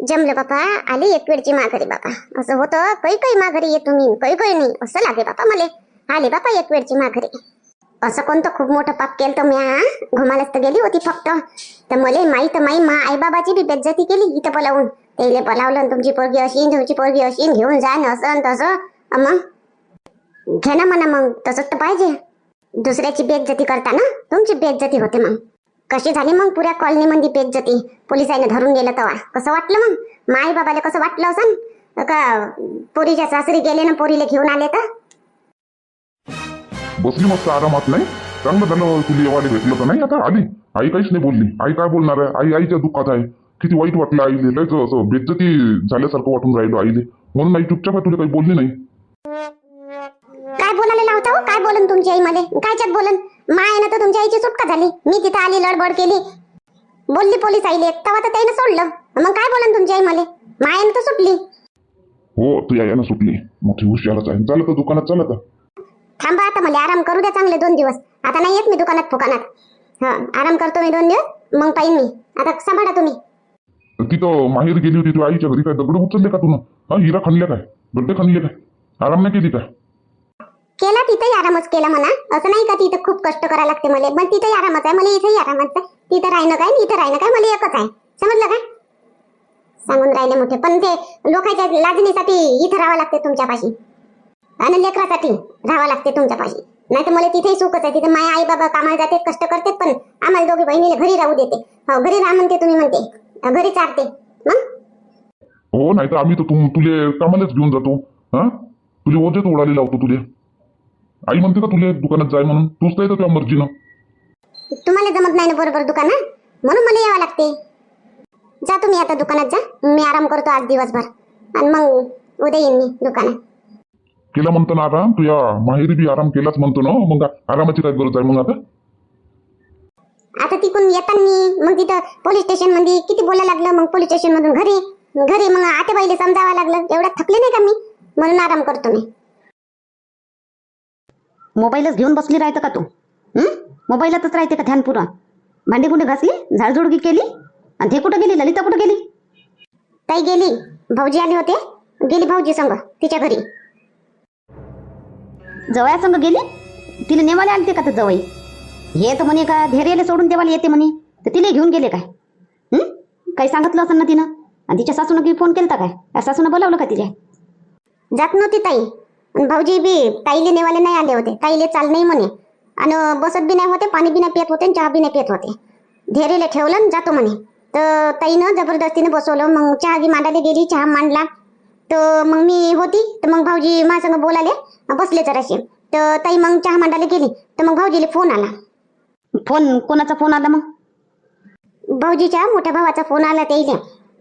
जमलं बापा आली एक वेळची माघारी बापा. असं होतं काही काही माघारी येतो मी काही काही नाही. असं लागे बापा मले. आले बापा एक वेळची माघारी. असं कोणतं खूप मोठं पाप केलं तर म्या घुमालाच तर गेली होती फक्त. तर मले माई तर माई मा आईबाबाची बी बेज्जती केली इथं बोलावून. त्याला बोलावलं तुमची पोरगी अशी तुमची पोरगी अशी घेऊन जा ना असं तसं. मग? घे ना म्हणा मग तसंच तर पाहिजे. दुसऱ्याची बेज्जती करताना तुमची बेज्जती होते मग. कशी झाली मग पुऱ्या कॉलनीमध्ये बेज्जती? पोलिसांनी धरून गेलं तेव्हा कसं वाटलं मग? माई बाबाला कसं वाटलं असं का पोरीच्या सासरी गेले ना पोरीला घेऊन आले तर? बसली मस्त आरामात नाही? चांगलं झालं तुला येवाले भेटलं तर नाही? आता आली. आई काहीच नाही बोलली. आई काय बोलणार आहे? आई आईच्या दुःखात आहे. किती वाईट वाटलं आईले. लयच असं बेज्जती झाल्यासारखं वाटून राहिलो आईले. म्हणून आई चुपचाप तुला काही बोलली नाही. काय बोलायला लावता हो? काय बोलन तुमची आई मध्ये कायच्यात बोलन? मायनं तर तुमच्या आईची सुटका झाली. मी तिथं आली लडबड केली. बोलली पोलीस आईले तेव्हा तर त्यानं सोडलं. मग काय बोलन तुमची आई मध्ये मायनं तर सुटली. हो तू यायला सुटली. मोठी हुशारच आहे. चालत का दुकानात चालत? थांबा आता मला आराम करू द्या चांगले दोन दिवस. आता नाही येत मी दुकानात फुकानात. हा आराम करतो मी दोन दिवस मग पाहिन मी. आता सांभाळा तुम्ही. तिथं माहेर गेली होती तू आईच्या घरी काय दगड उचलले का तुला हा हिरा खणले काय? गड्डे खणले काय? आराम नाही केली काय? केला तिथंही आरामच केला म्हणा. असं नाही का तिथं खूप कष्ट करायला लागते मला. पण तिथंही आरामच आहे मला इथंही आरामच आहे. तिथं राहणं काय इथं राहणं काय मला एकच आहे. समजलं का? सांगून राहिले मोठे. पण ते लोकांच्या लाजणीसाठी इथं राहावं लागते तुमच्यापाशी. आणि लेकरासाठी राहावं लागते तुमच्यापाशी. नाही तर मला तिथेही सुखच आहे. तिथे माझ्या आई बाबा कामाला जाते कष्ट करते पण आम्हाला दोघी बहिणीला घरी राहू देते. हो घरी राहा म्हणते तुम्ही म्हणते. घरी चारते. मग? हो नाही तर आम्ही तर तुले कामालाच घेऊन जातो. हा? तुझे ओझेच उडाले लावतो तुले. आई म्हणते का तुले दुकानात जाय म्हणून? तूच तर येतो तुझ्या मर्जीनं. तुम्हाला जमत नाही ना बरोबर दुकानात म्हणून मला यावं लागते. जा तुम्ही आता दुकानात जा. मी आराम करतो आज दिवसभर. आणि मग उद्या येईन मी दुकानात. केला म्हणतो ना आराम? तुझ्या माहेरी बी आराम केलाच म्हणतो ना मग आरामाची काय गरज आहे मग आता? आता तिकून येताना मग तिथं पोलीस स्टेशनमध्ये किती बोलायला लागलं? मग पोलीस स्टेशन मधून घरी घरी मग आतेबाईला समजावं लागलं. एवढ्यात थकले नाही का मी? म्हणून आराम करतो मी. मोबाईलच घेऊन बसली राहतं का तू? मोबाईलातच राहते का ध्यान पुरा भांडी कुठे घासली? झाडझुडगी केली? आणि ते कुठं गेली? ललिता कुठं गेली? ताई गेली. भाऊजी आले होते. गेली भाऊजी संग तिच्या घरी. जवया संग गेली? तिला नेवाले आलते का तर जवई हे तर म्हणे का धैर्याला सोडून देवाला येते म्हणे. तर तिला घेऊन गेले काय? काही सांगितलं असं ना तिनं? आणि तिच्या सासूनं की फोन केलता काय? सासूनं बोलावलं का तिच्या जात नव्हती ताई. भाऊजी बी ताईले नेवाले नाही आले होते. ताईले चाल नाही म्हणे. आणि बसत बी नाही होते पाणी बी नाही पित होते आणि चहा बी नाही पित होते. धेरेले ठेवलं जातो म्हणे. तर ताईनं जबरदस्तीने बसवलं. मग चहा गी मांडायला गेली चहा मांडला. तर मग मी होती. तर मग भाऊजी माझ्यासंग बोलाले. बसले जराशे तर ताई मग चहा मांडायला गेली. तर मग भाऊजीला फोन आला. फोन? कोणाचा फोन आला मग? भाऊजीच्या मोठ्या भावाचा फोन आला त्याइले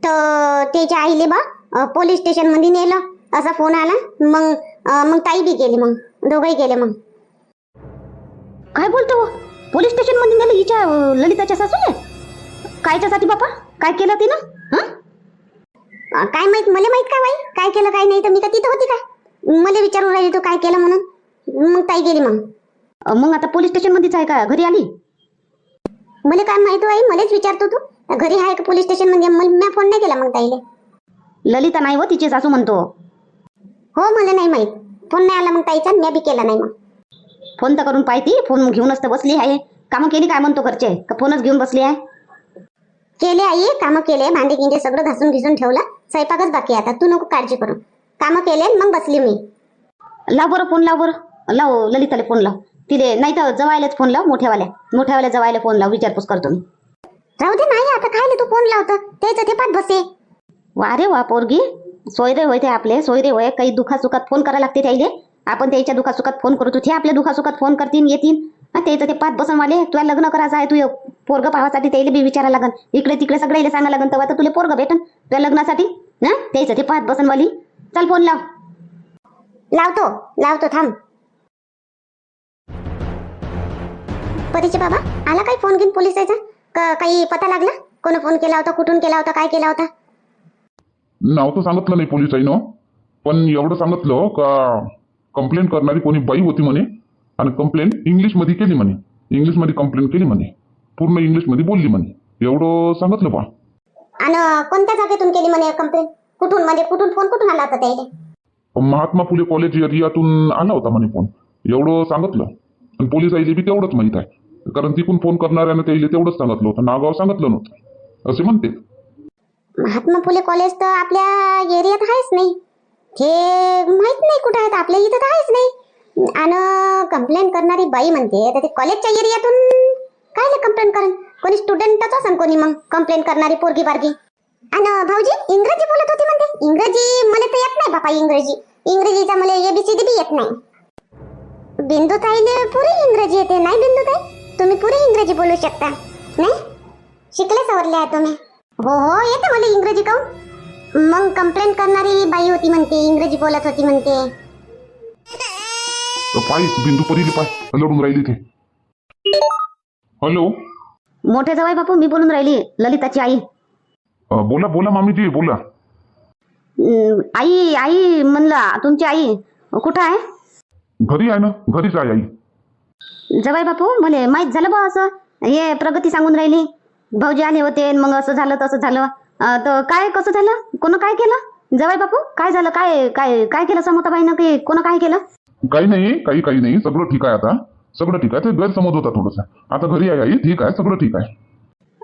तर त्याच्या आईले बा पोलीस स्टेशनमध्ये नेलं. असा फोन आला मग मग ताई बी गेली मग दोघंही गेले मग. काय बोलतो हो? पोलीस स्टेशनमध्ये नेलं हिच्या अं, ललिताच्या सासूने कायच्यासाठी बापा? काय केलं तिनं? हं? अ, काय माहीत मला माहीत काय बाई? काय केलं काय नाही तर मी का तिथं होती का? मला विचारून राहिली तू काय केलं म्हणून. मग ताई गेली मग. अं, मग आता पोलीस स्टेशन मध्येच आहे का? घरी आली? मला काय माहीत आई मलाच विचारतो तू. घरी आहे का पोलीस स्टेशनमध्ये? मी फोन नाही केला मग ताईले. ललिता नाही व तिची सासू म्हणतो. हो मला नाही माहीत. फोन नाही आला मग ताईचा मी बी केला नाही मग. फोन तर करून पाहती फोन घेऊनच तर बसली आहे. कामं केली काय म्हणतो घरचे? का फोनच घेऊन बसली आहे? केले आई कामं केले भांडे गिंडे सगळं घासून घिसून ठेवलं. स्वयंपाकच बाकी आहे आता तू नको काळजी करू. कामं केले मग बसली मी. लाव बरं फोन लाव बरं. लाव ललिताला फोन लाव. तिले नाही तर जवायलाच फोन लाव मोठ्यावाल्या. मोठ्यावाल्या जवायला फोन लाव विचारपूस करतो मी राहू दे नाही आता खायला तू फोन लावतो. त्याचं ते पाठ बसे. वा रे वा पोरगी. सोयरे होय ते आपले सोयरे होय काही दुखासुखात फोन करायला लागते त्याईले. आपण त्याच्या दुखासुखात फोन करतो ते आपल्या दुखासुखात फोन करतील येतील हा त्याचं ते पाच बसून वाले तुला लग्न करायचं आहे तू पोरग पाहासाठी त्याला बी विचारा लागन. इकडे तिकडे सगळ्याला सांगा लागन तेव्हा तर तुला पोरग भेटन. तुझ्या लग्नासाठी ना त्याचं ते पाच बसन वाली चल फोन लाव. लावतो लावतो थांब. पतीचे बाबा आला काही फोन घेऊन पोलिसाचा? का काही पता लागला? कोण फोन केला होता कुठून केला होता काय केला होता? नाव तर सांगितलं नाही पोलिसाईनं पण एवढं सांगितलं का कंप्लेंट करणारी कोणी बाई होती म्हणे आणि कंप्लेंट इंग्लिशमध्ये केली म्हणे इंग्लिशमध्ये कंप्लेंट केली म्हणे पूर्ण इंग्लिशमध्ये बोलली म्हणे एवढं सांगितलं बा. आणि कोणत्या जागेतून केली म्हणे कंप्लेंट कुठून म्हणजे कुठून फोन कुठून आला होता त्याला महात्मा फुले कॉलेज एरियातून आला होता म्हणे फोन एवढं सांगितलं. आणि पोलीस आईले बी तेवढंच माहीत आहे कारण तिकून फोन करणाऱ्यानं त्याला तेवढंच सांगितलं होतं नागाव सांगितलं नव्हतं असे म्हणते. महात्मा फुले कॉलेज तर आपल्या एरियात आहेच नाही. हे माहीत नाही कुठं आहेत आपल्या इथं तर आहेच नाही. आणि कंप्लेंट करणारी बाई म्हणते तर ते कॉलेजच्या एरियातून काय कंप्लेंट करण कोणी स्टुडंटच असन कोणी मग कंप्लेंट करणारी पोरगी बारगी. आणि भाऊजी इंग्रजी बोलत होती म्हणते. इंग्रजी मला तर येत नाही बापा इंग्रजी. इंग्रजीचा मला एबीसीडी बी येत नाही. बिंदू ताईने पुरी इंग्रजी येते नाही बिंदू ताई तुम्ही पुरी इंग्रजी बोलू शकता. नाही? शिकले सवरले आहे तुम्ही. हो हो येते मला इंग्रजी काऊन मग कंप्लेंट करणारी बाई होती म्हणते इंग्रजी बोलत होती म्हणते. पाय बिंदू परीली पाय लढून राहिली ते. हॅलो? मोठे जवाई बापू मी बोलून राहिली ललिताची आई. अं, बोला बोला मामीजी बोला. अं, आई आई म्हणला तुमची आई कुठं आहे? घरी आहे ना घरीच आहे आई. जवाई बापू मला माहीत झालं बा असं. हे प्रगती सांगून राहिली. भाऊजी आले होते मग असं झालं तसं झालं. तर काय कसं झालं? कोण काय केलं? जवाई बापू काय झालं? काय काय काय केलं समोताबाईनं? की कोण काय केलं? काही नाही काही काही नाही. सगळं ठीक आहे आता. सगळं ठीक आहे. ते गैरसमज होता थोडंसं. आता घरी आहे आई. ठीक आहे. सगळं ठीक आहे.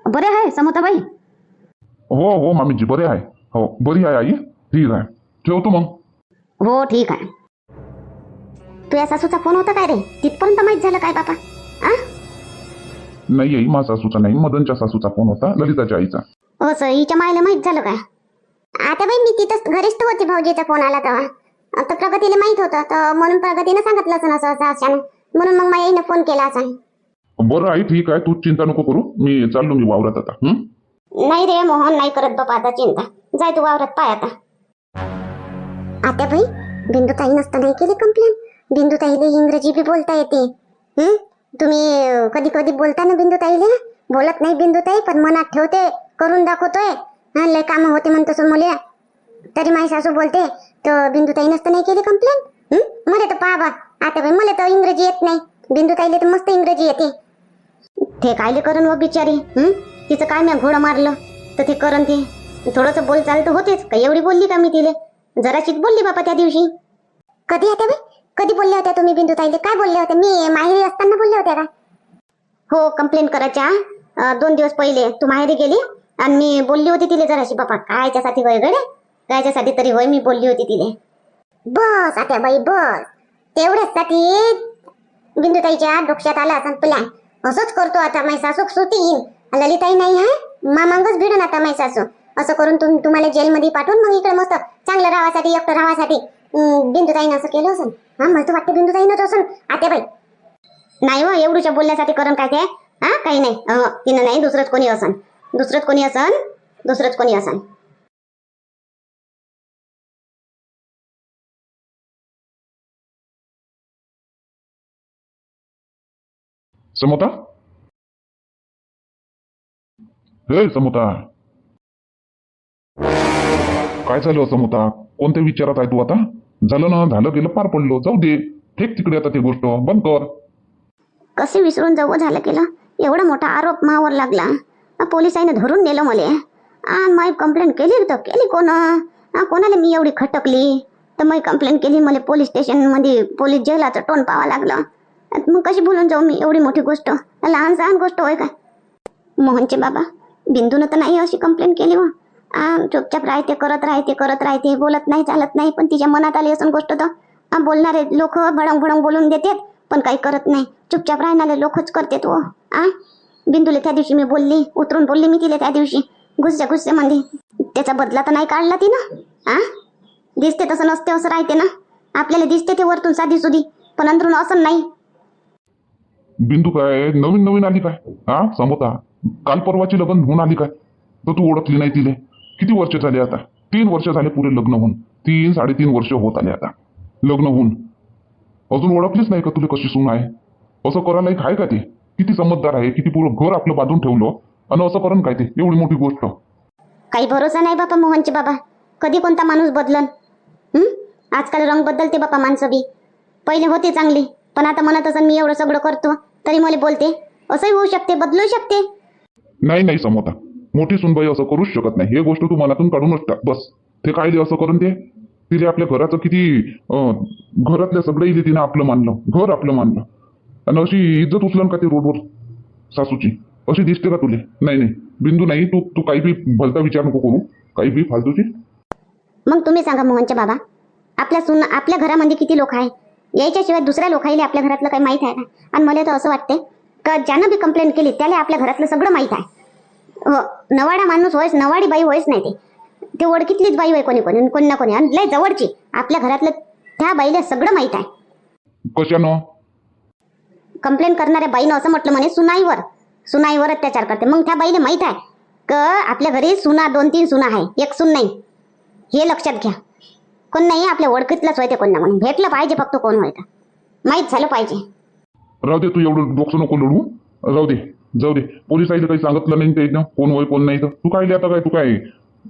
बरे आहे समोताबाई? हो हो मामीजी बरे आहे. हो बरी आहे आई. ठीक आहे. ठेवतो मग. हो ठीक आहे. तुझ्या सासूचा फोन होता काय रे? तिथपर्यंत माहीत झालं काय बापा? आ? नाही आई माझ्या सासूचा नाही मदनच्या सासूचा फोन होता ललिताच्या आईचा. असं हिच्या मायला माहीत झालं काय आता बाई मी तिथंच घरीच तर होती भाऊजीचा फोन आला तेव्हा. आता प्रगतीला माहीत होतं तर म्हणून प्रगतीनं सांगितलं असं असं असं म्हणून मग माझ्या फोन केला असं बरं आई ठीक आहे तू चिंता नको करू. मी चाललो मी वावरात आता हं? नाही रे मोहन नाही करत बापा आता चिंता. जाय तू वावरात पाय आता. आता बाई बिंदुताई नसतं नाही केली कंप्लेंट बिंदुताईले इंग्रजी बी बोलता येते हं? तुम्ही कधी कधी बोलता ना बिंदुताईले? बोलत नाही बिंदुताई पण मनात ठेवते करून दाखवतोय. लय काम होते म्हणतो सो मुले तरी माझी सासू बोलते तर बिंदुताई नसतं नाही केली कंप्लेंट मला तर पहा बा. आता बाई मला तर इंग्रजी येत नाही. बिंदुताईले तर मस्त इंग्रजी येते. ते कायले करण व बिचारी? हं? तिचं काय मी घोडं मारलं? तर ते करण ते थोडंसं बोल चाल तर होतेच. का एवढी बोलली का मी तिले? जराशीच बोलली बापा त्या दिवशी. कधी येते बाई? कधी बोलल्या होत्या तुम्ही बिंदू ताईले काय बोलल्या होत्या? मी माहेरी असताना बोलल्या होत्या का? हो कंप्लेंट करायच्या. दोन दिवस पहिले तू माहेरी गेली आणि मी बोलली होती तिले जराशी. बापा कायच्यासाठी वगैरे कायच्यासाठी तरी होय मी बोलली होती तिले. बस आता बाई बस. तेवढ्याचसाठी बिंदुताईच्या डोक्यात आला असं प्लॅन असंच करतो आता माझी सासू. सुटी येईन ललिताई नाही आहे? मामांगच भिडून आता माझी सासू. असं करून तुम तुम्हाला जेलमध्ये पाठवून मग इकडे मस्त चांगलं राहासाठी एकटं राहासाठी बिंदुताईनं असं केलं असेल हा मला तर वाटतं बिंदुताईनंच असेल आता नाही हो एवढूच्या बोलण्यासाठी करण काय ते? हा काही नाही. तिनं नाही दुसरंच कोणी असन. दुसरंच कोणी असन? दुसरंच कोणी असन. समोता? हे समोता. काय झालं समोता? कोणत्या विचारात आहे तू आता? झालं ना झालं गेलं पार पडलो. जाऊ दे. फेक तिकडे आता ती गोष्ट. बंद कर. कसे विसरून जाऊ झालं केलं? एवढा मोठा आरोप मावर लागला. अ, पोलिसांनी धरून नेलं मले. आणि माई कंप्लेंट केली तर केली कोण? आ, कोणाला मी एवढी खटकली? तर मी कंप्लेंट केली मला पोलीस स्टेशनमध्ये पोलीस जेलाचं टोन पावा लागलं. आता मग कशी बोलून जाऊ मी एवढी मोठी गोष्ट? लहान सहान गोष्ट होय काय? मोहनचे बाबा बिंदूनं तर नाही अशी कंप्लेंट केली व चुपचाप राहते करत राहते करत राहते बोलत नाही चालत नाही पण तिच्या मनात आली असं गोष्ट तर. बोलणारे लोक भडंग भडंग बोलून देतात पण काही करत नाही. चुपचाप राहणारे लोकच करतात हो. आ बिंदूला त्या दिवशी मी बोलली उतरून बोलली मी तिला त्या दिवशी. गुस्से गुस्से मध्ये त्याचा बदला तर नाही काढला तिनं? आ दिसते तसं नसते असं राहते ना. आपल्याला दिसते ते वरतून साधी सुधी पण अंतरून असं नाही. बिंदू काय नवीन नवीन आली काय? हा समोता काल परवाची लग्न होऊन आली काय? तर तू ओळखली नाही तिले. किती वर्ष झाले आता? तीन वर्ष झाले पुरे लग्न होऊन. तीन साडेतीन वर्ष होत आले आता. लग्न होऊन. अजून ओळखलीच नाही का तुला कशी सून आहे? असं करायला एक आहे का ते? किती समजदार आहे किती पुरं घर आपलं बांधून ठेवलं आणि असं करण काय ते? एवढी मोठी गोष्ट. काही भरोसा नाही बापा मोहनचे बाबा. कधी कोणता माणूस बदलन? हं? आजकाल रंग बदलते बापा माणसं बी. पहिले होते चांगली पण आता म्हणत असं मी एवढं सगळं करतो तरी मला बोलते असंही होऊ शकते बदलू शकते. नाही नाही समोता. मोठी सुनबाई असं करूच शकत नाही. हे गोष्ट तू मनातून काढूनच टाक. बस. ते काय असं करून ते तिने आपल्या घराचं किती अं, घरातल्या सगळ्या तिने आपलं मानलं. घर आपलं मानलं. आणि अशी इज्जत उचलन का ते रोडवर सासूची? अशी दिसते का तुले? नाही नाही. बिंदू नाही. तू तू काही बी भलता विचार नको करू. काही बी फालतूची. मग तुम्ही सांगा मोहनचे बाबा. आपल्या सुन आपल्या घरामध्ये किती लोक आहे? याच्याशिवाय दुसऱ्या लोकाईले आपल्या घरातलं काही माहीत आहे का? आणि मला तर असं वाटते का ज्यानं बी कंप्लेंट केली त्याला आपल्या घरातलं सगळं माहीत आहे. नवाडा माणूस होयच नवाडी बाई होयच नाही ते. ते ओळखीतलीच बाई होय कोणी कोणी कोणी ना कोणी. आणि लय जवळची. आपल्या घरातलं त्या बाईला सगळं माहीत आहे. कशानं? कंप्लेंट करणाऱ्या बाईनं असं म्हटलं म्हणे सुनाईवर. सुनाईवर अत्याचार करते. मग त्या बाईला माहीत आहे क आपल्या घरी सुना दोन तीन सुना आहे. एक सून नाही. हे लक्षात घ्या. कोण नाही आपल्या ओळखीतलंच होय ते कोण ना कोणी. भेटलं पाहिजे फक्त कोण होय तर. माहीत झालं पाहिजे. राहू दे तू एवढं डोकं नको लढू राहू दे. जाऊ दे. पोलिसांनी काही सांगितलं नाही ते कोण होय कोण नाही तर. तू काय आता काय तू काय?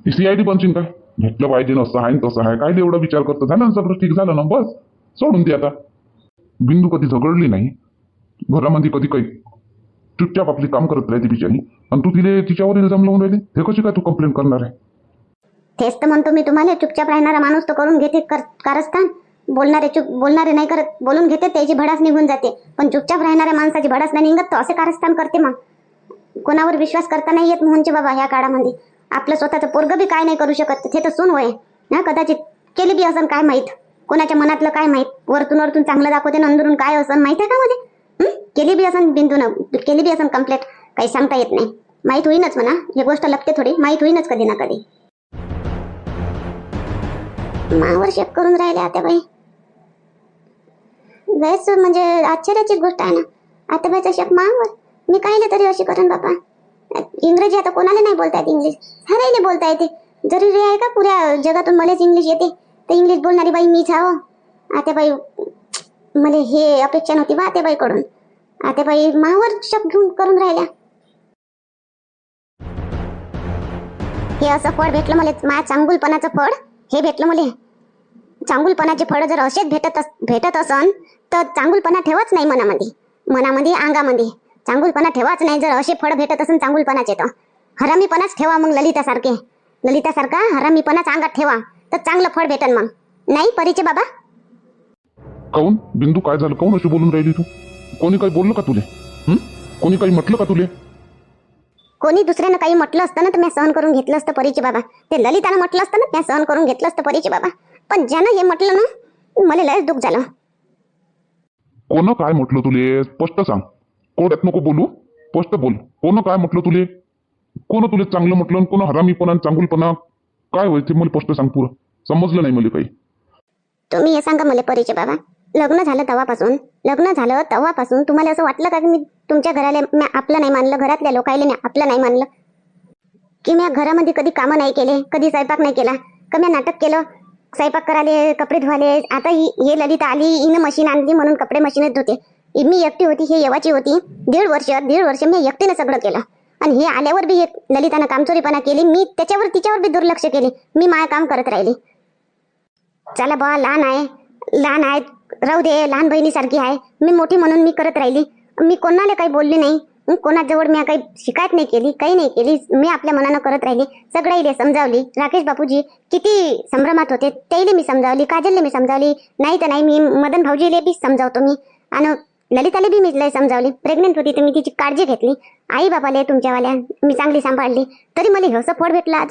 सीआयडी बनशील काय भेटलं पाहिजे ना असं आहे तसं आहे काय एवढा विचार करतो? झालं ना सगळं ठीक झालं ना बस. सोडून दे आता. बिंदू कधी झगडली नाही. घरामध्ये कधी काही चुपचाप आपली काम करत राहते बिचारी. आणि तू तिने तिच्यावर इल्जाम लावून राहिले? हे कशी काय तू कंप्लेंट करणार आहे? तेच तर म्हणतो मी तुम्हाला. चुपचाप राहणारा माणूस तो करून घेते कर कारस्थान. बोलणारे चुप बोलणारे नाही करत. बोलून घेते त्याची भडास निघून जाते. पण चुपचाप राहणाऱ्या माणसाची भडास नाही निघत तो असे कारस्थान करते मग. कोणावर विश्वास करता नाही येत मोहनचे बाबा ह्या काळामध्ये. आपलं स्वतःचं पोरग बी काय नाही करू शकत. ते तर सून होय ना कदाचित केली बी असं काय माहीत? कोणाच्या मनातलं काय माहीत? वरतून वरतून चांगलं दाखवते नंदरून काय असं माहीत आहे का मध्ये केली बी असं बिंदून केली बी असं कम्प्लेट काही सांगता येत नाही. माहीत होईनच म्हणा. ही गोष्ट लपते थोडी. माहीत होईनच कधी ना कधी. मावर शेक करून राहिल्या आता बाई. गैस म्हणजे आश्चर्याची गोष्ट आहे ना. आता बाईचा शेक मावर मी काय तरी अशी करेन बापा. इंग्रजी आता कोणाला नाही बोलता येत इंग्लिश? हरायला बोलता येते. जरुरी आहे का पुऱ्या जगातून मलाच इंग्लिश येते? तर इंग्लिश बोलणारी बाई मीच हाव. आता बाई मला हे अपेक्षा नव्हती बा आता बाईकडून आता बाई मावर शक घेऊन करून राहिल्या. हे असं फळ भेटलं मला माझ्या चांगुलपणाचं फळ? हे भेटलं मला? चांगुलपणाचे फळ जर असेच भेटत भेटत असन तर चांगुलपणा ठेवाच नाही मनामध्ये. मनामध्ये अंगामध्ये. चांगुलपणा ठेवाच नाही जर असे फळ भेटत असन चांगुलपणाचे तर. हरामीपणाच ठेवा मग ललितासारखे. ललितासारखा हरामीपणाच अंगात ठेवा तर चांगलं फळ भेटन मग. नाही परीचे बाबा? काऊन? बिंदू काय झालं? काऊन अशी बोलून राहिली तू? कोणी काही बोललं का तुले? हं? कोणी काही म्हटलं का तुले? कोणी दुसऱ्यानं काही म्हटलं असतं ना तर मी सहन करून घेतलं असतं परीचे बाबा. ते ललितानं म्हटलं असतं ना मी सहन करून घेतलं असतं परीचे बाबा. पण ज्यानं हे म्हटलं ना मला लयच दुःख झालं. कोण काय म्हटलं तुले? स्पष्ट सांग. कोड्यात नको बोलू? स्पष्ट बोल. कोण काय म्हटलं तुले? कोण तुले चांगलं म्हटलं कोण हरामीपणा चांगुलपणा? काय होय ते मला स्पष्ट सांग पुरं. समजलं नाही मला काही. तुम्ही हे सांगा मला परिचय बाबा. लग्न झालं तेव्हापासून लग्न झालं तेव्हापासून तुम्हाला असं वाटलं का की मी तुमच्या घराला मी आपलं नाही मानलं घरातल्या लोकायला नाही आपलं नाही मानलं? की मी घरामध्ये कधी कामं नाही केले कधी स्वयंपाक नाही केला का मी नाटक केलं? स्वयंपाक करायले कपडे धुवाले. आता हे ललिता आली इन मशीन आणली म्हणून कपडे मशीनच धुते. मी एकटी होती हे येवाची होती. दीड वर्ष दीड वर्ष मी एकटीनं सगळं केलं. आणि हे आल्यावर बी हे ललितानं कामचोरीपणा केली. मी त्याच्यावर तिच्यावर बी दुर्लक्ष केले. मी माय काम करत राहिली. चला बा लहान आहे. लहान आहे. राहू दे लहान बहिणीसारखी आहे. मी मोठी म्हणून मी करत राहिली. मी कोणाला काही बोलली नाही. कोणाजवळ मी काही शिकायत नाही केली काही नाही केली मी आपल्या मनानं करत राहिली सगळ्याले समजावली. राकेश बापूजी किती संभ्रमात होते त्याला मी समजावली काजलले मी समजावली नाही तर नाही मी मदन भाऊजीले बी समजावतो मी. आणि ललिताले बी मी लय समजावली. प्रेग्नेंट होती तर मी तिची काळजी घेतली. आई बाबाले तुमच्यावाल्या मी चांगली सांभाळली. तरी मला हे फळ भेटलं आज.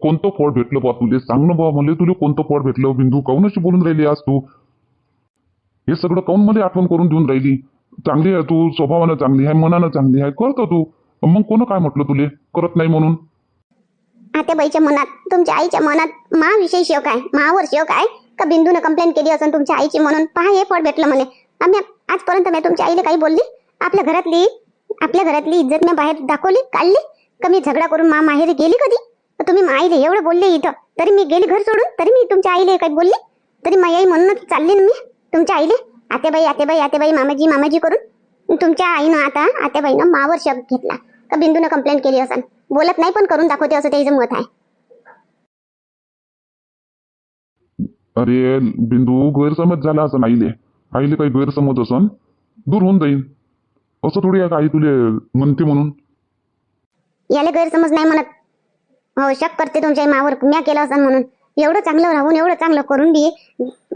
कोणतं फळ भेटलं बा तुले? सांग ना बा मला तुला कोणतं फळ भेटलं? बिंदू काऊन अशी बोलून राहिली आज तू? हे सगळं काऊन मला आठवण करून देऊन राहिली? चांगली आहे तू स्वभावानं चांगली आहे मनानं चांगली आहे करतो तू. मग कोण काय म्हटलं तुले? करत नाही म्हणून. आता बाईच्या मनात तुमच्या आईच्या मनात माविषयी शोक आहे मावर शोक आहे. का बिंदूने कंप्लेंट केली असून तुमच्या आईची म्हणून? पहा हे फळ भेटलं म्हणे. आम्ही आजपर्यंत मी तुमच्या आईला काही बोलली? आपल्या घरातली आपल्या घरातली इज्जत मी बाहेर दाखवली काढली? का मी झगडा करून मा माहेरी गेली कधी? तुम्ही आईला एवढं बोलले इथं. तरी मी गेली घर सोडून? तरी मी तुमच्या आईला काही बोलली? तरी माझी आई म्हणूनच चालली ना मी तुमच्या आईले? आतेबाई आतेबाई आतेबाई मामाजी मामाजी करून तुमच्या आईनं आता आतेबाईनं मावर शब्द घेतला. का बिंदूनं कंप्लेंट केली असेल बोलत नाही पण करून दाखवते असं त्याचं मत आहे. अरे बिंदू गैरसमज झाला असं आईले आईले काही गैरसमज असन? दूर होऊन जाईल असं थोडी आहे का आई तुले म्हणते म्हणून? याला गैरसमज नाही म्हणत. हो शक करते तुमच्या मावर. म्या केलं असं म्हणून. एवढं चांगलं राहून एवढं चांगलं करून बी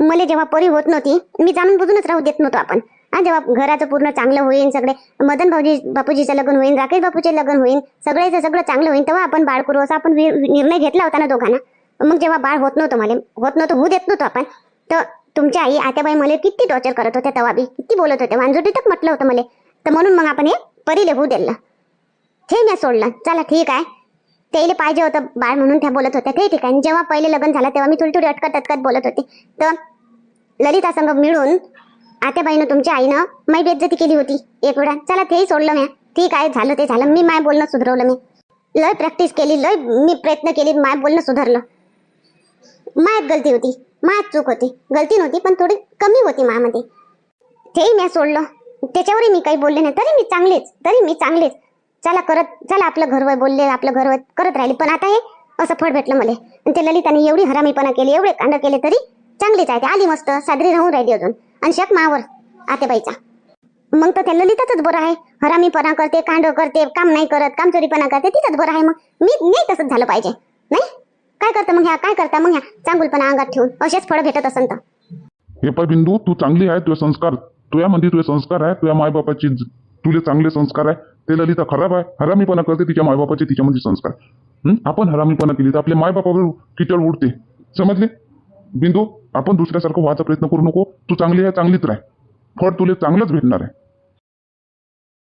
मला जेव्हा परी होत नव्हती मी जाणून बुजूनच राहू देत नव्हतो आपण. हा जेव्हा घराचं पूर्ण चांगलं होईल सगळे मदन भाऊजी बापूजीचं लग्न होईल राकेश बापूचे लग्न होईल सगळ्याचं सगळं चांगलं होईल तेव्हा आपण बाळ करू असा आपण निर्णय घेतला होता ना दोघांना. मग जेव्हा बाळ होत नव्हतं मला होत नव्हतं होऊ देत नव्हतो आपण तर तुमच्या आई आत्याबाई मला किती टॉर्चर करत होत्या तेव्हा बी किती बोलत होते वांजुटी तक म्हटलं होतं मला. तर म्हणून मग आपण हे परीले होऊ दिलं. हे मी सोडलं. चला ठीक आहे. त्याला पाहिजे होतं. बाळ म्हणून त्या बोलत होत्या. ते ठीक आहे जेव्हा पहिले लग्न झालं तेव्हा मी थोडी थोडी अटकत अटकत बोलत होते. तर ललिता संघ मिळून आत्याबाईनं तुमच्या आईनं माई बेज्जती केली होती. एक वेळा चला तेही सोडलं म्या. ठीक आहे झालं ते झालं. मी माय बोलणं सुधरवलं मी. लय प्रॅक्टिस केली लय मी प्रयत्न केली माय बोलणं सुधारलं. मायात गलती होती. मायात चूक होती. गलती नव्हती पण थोडी कमी होती मायामध्ये. तेही मी सोडलं. त्याच्यावरही मी काही बोलले नाही. तरी मी चांगलेच. तरी मी चांगलेच. चला करत चला आपलं घर बोलले आपलं घर करत राहिले. पण आता हे असं फळ भेटलं मला. आणि ते ललिताने एवढी हरामीपणा केली एवढे कांड केले तरी चांगलीच आहे. ते आली मस्त सादरी राहून राहिली अजून. आणि शक मावर आतेबाईचा. मग तर त्या ललिताच बरं आहे. हरामीपणा करते कांड करते काम नाही करत काम चोरीपणा करते तिथंच बरं आहे मग. मी नाही तसंच झालं पाहिजे. नाही? काय करता मग ह्या काय करता मग ह्या? चांगुलपणा अंगात ठेवून. असेच फळं भेटत असन तर. हे पाय बिंदू तू चांगली आहे तुझे संस्कार तुझ्यामध्ये तुझे संस्कार आहे तुझ्या मायबापाची ज- तुले चांगले संस्कार आहे. ते ललिता खराब आहे. हरामीपणा करते तिच्या मायबापाचे तिच्यामध्ये संस्कार. आपण हरामीपणा केली तर आपल्या मायबापावर किचड उडते. समजले? बिंदू आपण दुसऱ्यासारखं व्हायचा प्रयत्न करू नको. तू चांगली आहे चांगलीच राह. फळ तुले चांगलंच भेटणार आहे.